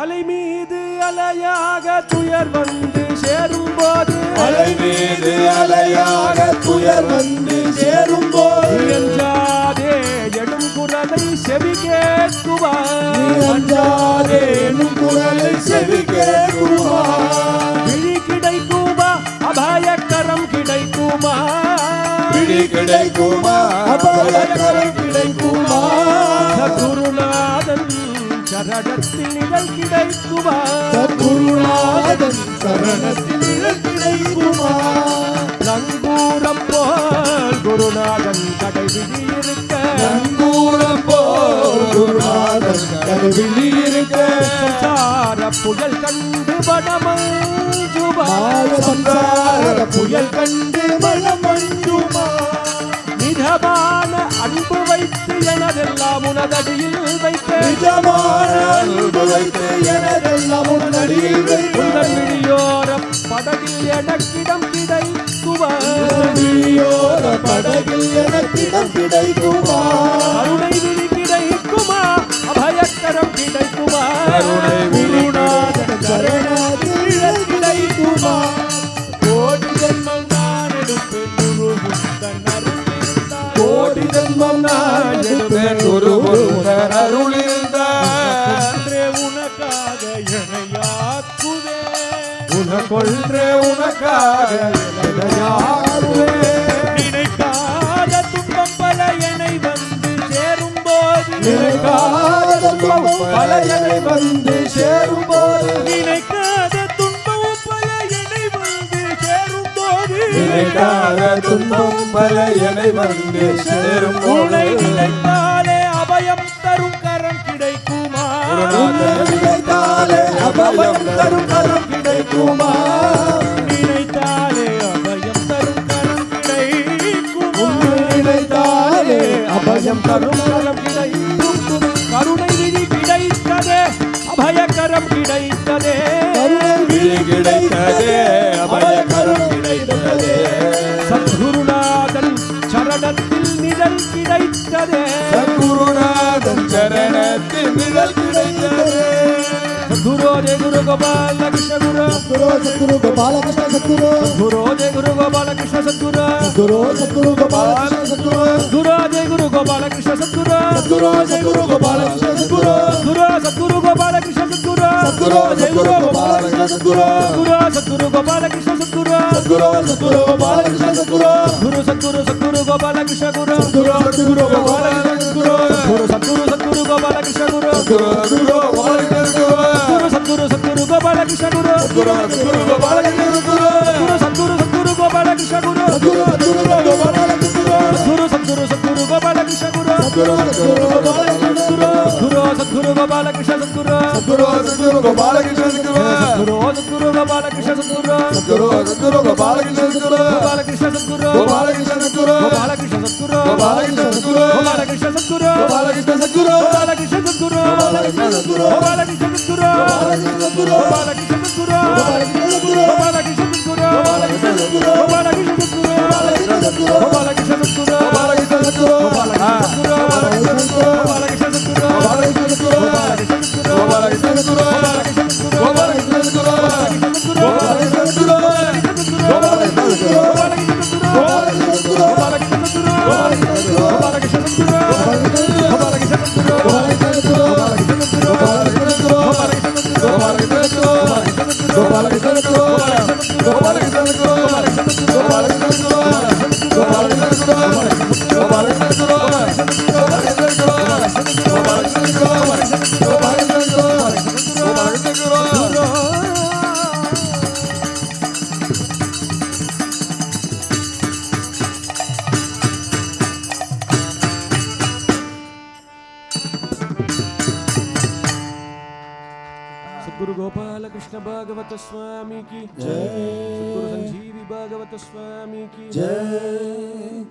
அலை மீது அலையாக துயர் வந்து சேரும் போது அலை மீது அலையாக துயர் வந்து சேரும் போது அஞ்சாதே எடும் குரலை செவி கேட்குவார் அஞ்சாதே எனும் குரலை செவி கேட்குமா விழி கிடைக்குமா? அபாயக்கரம் கிடைக்குமா? பிடி கிடைக்குமா? அபயக்கரம் சரணத்தில் நிழல் கிடைக்குமா? சத்குருநாதன் சரணத்தில் நிழல் கிடைக்குமா? நங்கூரம் போல் குருநாதன் கடைவிழி இருக்க. நங்கூரம் போல் குருநாதன் கருவிழி இருக்க. சம்சார புயல் கண்டு படமஞ்சுமா மாய சம்சார புயல் கண்டு மனம் விழியோரம் படகில் எனக்கிடம் கிடைக்குவ விழியோர உனக்கொன்றே உனக்காக நினைக்காத துன்பம் பல என்னை வந்து சேரும் போது நினைக்காத துன்பம் பல என்னை வந்து சேரும்போது. நினைக்காத துன்பம் பல என்னை வந்து சேரும் போது நினைக்காத துன்பம் பல என்னை வந்து சேரும்போது. உன்னை நினைத்தாலே அபயம் தரும் கரம் கிடைக்குமா? அபயம் தரும் கரம் கிடைக்குமா? நினைத்தாலே அபயம் தரும் கரம் கிடைக்குமா? நினைத்தாலே அபயம் தரும் கரம் கிடைக்கும்? கருணை விழி கிடைத்ததே அபயக்கரம் கிடைத்ததே. கருணை விழி கிடைத்ததே அபயகரம் கிடைத்ததே. சத்குருநாதன் சரணத்தில் நிழல் கிடைத்ததே. சத்குருநாதன் சரணத்தில் நிழல் கிடைத்ததே. గురో జయ గురు గోపాలకృష్ణ గురు గురో సద్గురు గోపాలకృష్ణ సద్గురు గురో జయ గురు గోపాలకృష్ణ సద్గురు గురో సద్గురు గోపాలకృష్ణ సద్గురు గురో జయ గురు గోపాలకృష్ణ సద్గురు గురో జయ గురు గోపాలకృష్ణ సద్గురు గురో సద్గురు గోపాలకృష్ణ సద్గురు గురో జయ గురు గోపాలకృష్ణ సద్గురు గురో సద్గురు గోపాలకృష్ణ సద్గురు గురో సద్గురు గోపాలకృష్ణ సద్గురు గురు సద్గురు సద్గురు గోపాలకృష్ణ గురు గురో సద్గురు గోపాలకృష్ణ సద్గురు గురు సద్గురు సద్గురు గోపాలకృష్ణ గురు గురు గురు గురు గోపాలకృష్ణ గురు గురు సద్గురు సద్గురు గోపాలకృష్ణ గురు గురు గురు గోపాలకృష్ణ గురు సద్గురు సద్గురు గోపాలకృష్ణ గురు గురు సద్గురు గోపాలకృష్ణ గురు గురు సద్గురు సద్గురు గోపాలకృష్ణ సద్గురు గోపాలకృష్ణ సద్గురు గోపాలకృష్ణ సద్గురు గోపాలకృష్ణ సద్గురు గోపాలకృష్ణ సద్గురు గోపాలకృష్ణ సద్గురు గోపాలకృష్ణ సద్గురు Gopala 我们帮你生个。सद्गुरु गोपाल कृष्ण भागवत स्वामी की जय। सद्गुरु संजीवी भागवत स्वामी की जय।